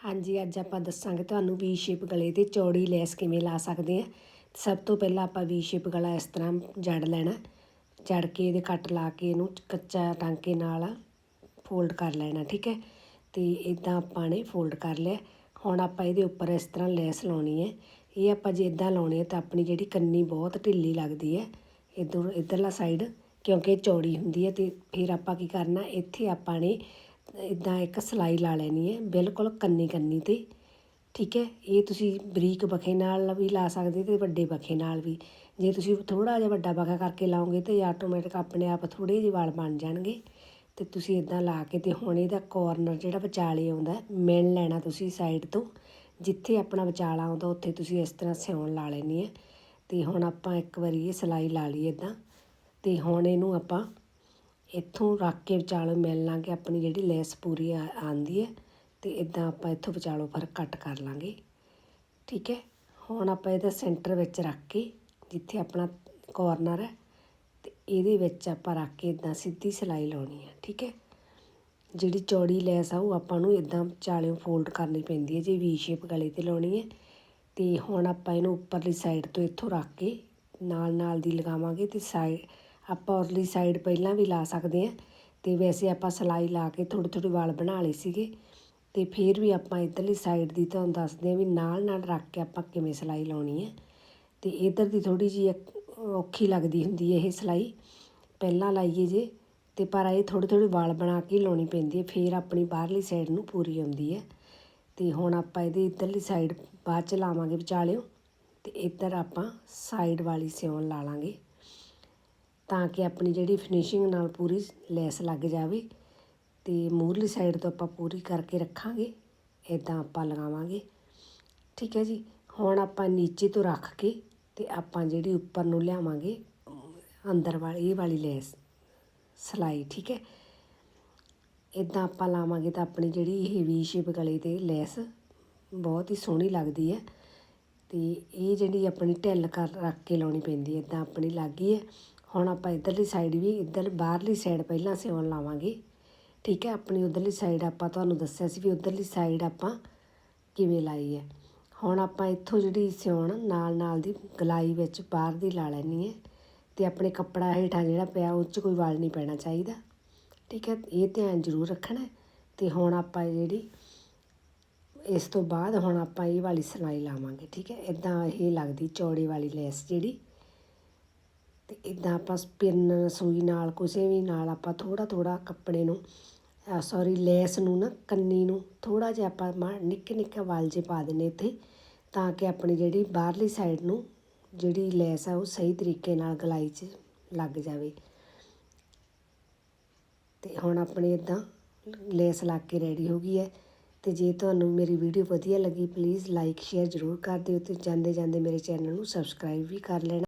ਹਾਂਜੀ, ਅੱਜ ਆਪਾਂ ਦੱਸਾਂਗੇ ਤੁਹਾਨੂੰ ਵੀ ਸ਼ੇਪ ਗਲੇ ਤੇ ਚੌੜੀ ਲੈਸ ਕਿਵੇਂ ਲਾ ਸਕਦੇ ਆ ਸਭ ਤੋਂ ਪਹਿਲਾਂ ਆਪਾਂ ਵੀ ਸ਼ੇਪ ਗਲਾ ਇਸ ਤਰ੍ਹਾਂ ਜੜ ਲੈਣਾ, ਜੜ ਕੇ ਇਹਦੇ ਕੱਟ ਲਾ ਕੇ ਇਹਨੂੰ ਕੱਚਾ ਟਾਂਕੇ ਨਾਲ ਫੋਲਡ ਕਰ ਲੈਣਾ, ਠੀਕ ਹੈ? ਤੇ ਇਦਾਂ ਆਪਾਂ ਨੇ ਫੋਲਡ ਕਰ ਲਿਆ। ਹੁਣ ਆਪਾਂ ਇਹਦੇ ਉੱਪਰ ਇਸ ਤਰ੍ਹਾਂ ਲੈਸ ਲਾਉਣੀ ਹੈ। ਇਹ ਆਪਾਂ ਜੇ ਇਦਾਂ ਲਾਉਣੀ ਹੈ ਤਾਂ ਆਪਣੀ ਜਿਹੜੀ ਕੰਨੀ ਬਹੁਤ ਢਿੱਲੀ ਲੱਗਦੀ ਹੈ, ਇਧਰ, ਇਧਰਲਾ ਸਾਈਡ, ਕਿਉਂਕਿ ਇਹ ਚੌੜੀ ਹੁੰਦੀ ਹੈ ਤੇ ਫਿਰ ਆਪਾਂ ਕੀ ਕਰਨਾ, ਇੱਥੇ ਆਪਾਂ ਨੇ ਇੱਦਾਂ ਇੱਕ ਸਿਲਾਈ ਲਾ ਲੈਣੀ ਹੈ, ਬਿਲਕੁਲ ਕੰਨੀ ਕੰਨੀ ਤੇ, ਠੀਕ ਹੈ? ਇਹ ਤੁਸੀਂ ਬਰੀਕ ਬਖੇ ਨਾਲ ਵੀ ਲਾ ਸਕਦੇ ਅਤੇ ਵੱਡੇ ਬਖੇ ਨਾਲ ਵੀ। ਜੇ ਤੁਸੀਂ ਥੋੜ੍ਹਾ ਜਿਹਾ ਵੱਡਾ ਬਖਾ ਕਰਕੇ ਲਾਓਗੇ ਤਾਂ ਆਟੋਮੈਟਿਕ ਆਪਣੇ ਆਪ ਥੋੜ੍ਹੇ ਜਿਹੇ ਵਾਲ ਬਣ ਜਾਣਗੇ। ਅਤੇ ਤੁਸੀਂ ਇਦਾਂ ਲਾ ਕੇ ਤੇ ਹੁਣ ਇਹਦਾ ਕੋਰਨਰ ਜਿਹੜਾ ਵਿਚਾਲੇ ਆਉਂਦਾ, ਮਿਣ ਲੈਣਾ ਤੁਸੀਂ ਸਾਈਡ ਤੋਂ। ਜਿੱਥੇ ਆਪਣਾ ਵਿਚਾਲਾ ਆਉਂਦਾ, ਉੱਥੇ ਤੁਸੀਂ ਇਸ ਤਰ੍ਹਾਂ ਸਿਉਣ ਲਾ ਲੈਣੀ ਹੈ। ਅਤੇ ਹੁਣ ਆਪਾਂ ਇੱਕ ਵਾਰੀ ਇਹ ਸਿਲਾਈ ਲਾ ਲਈ ਇਦਾਂ ਅਤੇ ਹੁਣ ਇਹਨੂੰ ਆਪਾਂ ਇੱਥੋਂ ਰੱਖ ਕੇ ਵਿਚਾਲੋਂ ਮਿਲ ਲਾਂਗੇ, ਆਪਣੀ ਜਿਹੜੀ ਲੈਸ ਪੂਰੀ ਆ- ਆਉਂਦੀ ਹੈ ਅਤੇ ਇੱਦਾਂ ਆਪਾਂ ਇੱਥੋਂ ਵਿਚਾਲੋਂ ਫਿਰ ਕੱਟ ਕਰ ਲਵਾਂਗੇ ਠੀਕ ਹੈ ਹੁਣ ਆਪਾਂ ਇਹਦਾ ਸੈਂਟਰ ਵਿੱਚ ਰੱਖ ਕੇ, ਜਿੱਥੇ ਆਪਣਾ ਕੋਰਨਰ ਹੈ ਅਤੇ ਇਹਦੇ ਵਿੱਚ ਆਪਾਂ ਰੱਖ ਕੇ ਇੱਦਾਂ ਸਿੱਧੀ ਸਿਲਾਈ ਲਾਉਣੀ ਹੈ ਠੀਕ ਹੈ ਜਿਹੜੀ ਚੌੜੀ ਲੈਸ ਆ, ਉਹ ਆਪਾਂ ਨੂੰ ਇਦਾਂ ਵਿਚਾਲਿਓਂ ਫੋਲਡ ਕਰਨੀ ਪੈਂਦੀ ਹੈ ਜੇ ਵੀ ਸ਼ੇਪ ਗਲੇ ਤੇ ਲਾਉਣੀ ਹੈ ਤੇ ਹੁਣ ਆਪਾਂ ਇਹਨੂੰ ਉੱਪਰਲੀ ਸਾਈਡ ਤੋਂ ਇੱਥੋਂ ਰੱਖ ਕੇ ਨਾਲ ਨਾਲ ਦੀ ਲਗਾਵਾਂਗੇ ਤੇ ਸਾਈਡ ਆਪਾਂ ਉਰਲੀ ਸਾਈਡ ਪਹਿਲਾਂ ਵੀ ਲਾ ਸਕਦੇ ਹਾਂ। ਅਤੇ ਵੈਸੇ ਆਪਾਂ ਸਲਾਈ ਲਾ ਕੇ ਥੋੜ੍ਹੇ ਥੋੜ੍ਹੇ ਵਾਲ ਬਣਾ ਲਏ ਸੀਗੇ। ਅਤੇ ਫਿਰ ਵੀ ਆਪਾਂ ਇੱਧਰਲੀ ਸਾਈਡ ਦੀ ਤੁਹਾਨੂੰ ਦੱਸਦੇ ਹਾਂ ਵੀ ਨਾਲ ਨਾਲ ਰੱਖ ਕੇ ਆਪਾਂ ਕਿਵੇਂ ਸਲਾਈ ਲਾਉਣੀ ਹੈ। ਅਤੇ ਇੱਧਰ ਦੀ ਥੋੜ੍ਹੀ ਜਿਹੀ ਔਖੀ ਲੱਗਦੀ ਹੁੰਦੀ ਹੈ ਇਹ ਸਲਾਈ। ਪਹਿਲਾਂ ਲਾਈਏ ਜੇ ਅਤੇ ਪਰ ਇਹ ਥੋੜ੍ਹੇ ਥੋੜ੍ਹੇ ਵਾਲ ਬਣਾ ਕੇ ਲਾਉਣੀ ਪੈਂਦੀ ਹੈ। ਫਿਰ ਆਪਣੀ ਬਾਹਰਲੀ ਸਾਈਡ ਨੂੰ ਪੂਰੀ ਆਉਂਦੀ ਹੈ। ਅਤੇ ਹੁਣ ਆਪਾਂ ਇਹਦੀ ਇੱਧਰਲੀ ਸਾਈਡ ਬਾਅਦ ਚ ਲਾਵਾਂਗੇ ਵਿਚਾਲਿਓ। ਅਤੇ ਇੱਧਰ ਆਪਾਂ ਸਾਈਡ ਵਾਲੀ ਸਿਉਣ ਲਾ ਲਾਂਗੇ। ਤਾਂ ਕਿ ਆਪਣੀ ਜਿਹੜੀ ਫਿਨਿਸ਼ਿੰਗ ਨਾਲ ਪੂਰੀ ਲੈਸ ਲੱਗ ਜਾਵੇ ਤੇ ਮੂਹਰਲੀ ਸਾਈਡ ਤੋਂ ਆਪਾਂ ਪੂਰੀ ਕਰਕੇ ਰੱਖਾਂਗੇ ਇਦਾਂ ਆਪਾਂ ਲਗਾਵਾਂਗੇ। ਠੀਕ ਹੈ ਜੀ, ਹੁਣ ਆਪਾਂ ਨੀਚੇ ਤੋਂ ਰੱਖ ਕੇ ਤੇ ਆਪਾਂ ਜਿਹੜੀ ਉੱਪਰ ਨੂੰ ਲਿਆਵਾਂਗੇ, ਅੰਦਰ ਵਾਲੀ, ਇਹ ਵਾਲੀ ਲੈਸ, ਸਲਾਈ, ਠੀਕ ਹੈ। ਇਦਾਂ ਆਪਾਂ ਲਾਵਾਂਗੇ ਤਾਂ ਆਪਣੀ ਜਿਹੜੀ ਇਹ ਵੀ ਸ਼ੇਪ ਗਲੇ ਤੇ ਲੈਸ ਬਹੁਤ ਹੀ ਸੋਹਣੀ ਲੱਗਦੀ ਹੈ ਤੇ ਇਹ ਜਿਹੜੀ ਆਪਣੀ ਢਿੱਲ ਕਰ, ਰੱਖ ਕੇ ਲਾਉਣੀ ਪੈਂਦੀ ਹੈ ਇਦਾਂ ਆਪਣੀ ਲੱਗ ਗਈ ਹੈ। ਹੁਣ ਆਪਾਂ ਇਧਰਲੀ ਸਾਈਡ ਵੀ, ਇਧਰ ਬਾਹਰਲੀ ਸਾਈਡ ਪਹਿਲਾਂ ਸਿਉਣ ਲਾਵਾਂਗੇ। ਠੀਕ ਹੈ, ਆਪਣੀ ਉਧਰਲੀ ਸਾਈਡ ਆਪਾਂ ਤੁਹਾਨੂੰ ਦੱਸਿਆ ਸੀ ਵੀ ਉਧਰਲੀ ਸਾਈਡ ਆਪਾਂ ਕਿਵੇਂ ਲਾਈ ਹੈ। ਹੁਣ ਆਪਾਂ ਇੱਥੋਂ ਜਿਹੜੀ ਸਿਉਣ ਨਾਲ ਨਾਲ ਦੀ ਗਲਾਈ ਵਿੱਚ ਬਾਹਰ ਦੀ ਲਾ ਲੈਣੀ ਹੈ ਤੇ ਆਪਣੇ ਕੱਪੜਾ ਹੇਠਾਂ ਜਿਹੜਾ ਪਿਆ ਉਹ 'ਚ ਕੋਈ ਵਾਲ ਨਹੀਂ ਪੈਣਾ ਚਾਹੀਦਾ। ਠੀਕ ਹੈ, ਇਹ ਧਿਆਨ ਜ਼ਰੂਰ ਰੱਖਣਾ ਤੇ ਹੁਣ ਆਪਾਂ ਜਿਹੜੀ ਇਸ ਤੋਂ ਬਾਅਦ ਹੁਣ ਆਪਾਂ ਇਹ ਵਾਲੀ ਸਿਲਾਈ ਲਾਵਾਂਗੇ। ਠੀਕ ਹੈ ਇਦਾਂ ਇਹ ਲੱਗਦੀ ਚੌੜੇ ਵਾਲੀ ਲੈਸ ਜਿਹੜੀ ਅਤੇ ਇੱਦਾਂ ਆਪਾਂ ਪਿੰਨ ਸੂਈ ਨਾਲ, ਕਿਸੇ ਵੀ ਨਾਲ ਆਪਾਂ ਥੋੜ੍ਹਾ ਥੋੜ੍ਹਾ ਕੱਪੜੇ ਨੂੰ ਸੋਰੀ ਲੈਸ ਨੂੰ ਨਾ, ਕੰਨੀ ਨੂੰ ਥੋੜ੍ਹਾ ਜਿਹਾ ਆਪਾਂ ਨਿੱਕੇ ਨਿੱਕੇ ਵਾਲ ਜੇ ਪਾ ਦੇਣੇ ਇੱਥੇ, ਤਾਂ ਕਿ ਆਪਣੀ ਜਿਹੜੀ ਬਾਹਰਲੀ ਸਾਈਡ ਨੂੰ ਜਿਹੜੀ ਲੈਸ ਆ ਉਹ ਸਹੀ ਤਰੀਕੇ ਨਾਲ ਗਲਾਈ 'ਚ ਲੱਗ ਜਾਵੇ। ਅਤੇ ਹੁਣ ਆਪਣੀ ਇੱਦਾਂ ਲੈਸ ਲੱਗ ਕੇ ਰੈਡੀ ਹੋ ਗਈ ਹੈ। ਅਤੇ ਜੇ ਤੁਹਾਨੂੰ ਮੇਰੀ ਵੀਡੀਓ ਵਧੀਆ ਲੱਗੀ ਪਲੀਜ਼ ਲਾਈਕ ਸ਼ੇਅਰ ਜ਼ਰੂਰ ਕਰ ਦਿਓ ਅਤੇ ਜਾਂਦੇ ਜਾਂਦੇ ਮੇਰੇ ਚੈਨਲ ਨੂੰ ਸਬਸਕ੍ਰਾਈਬ ਵੀ ਕਰ ਲੈਣਾ।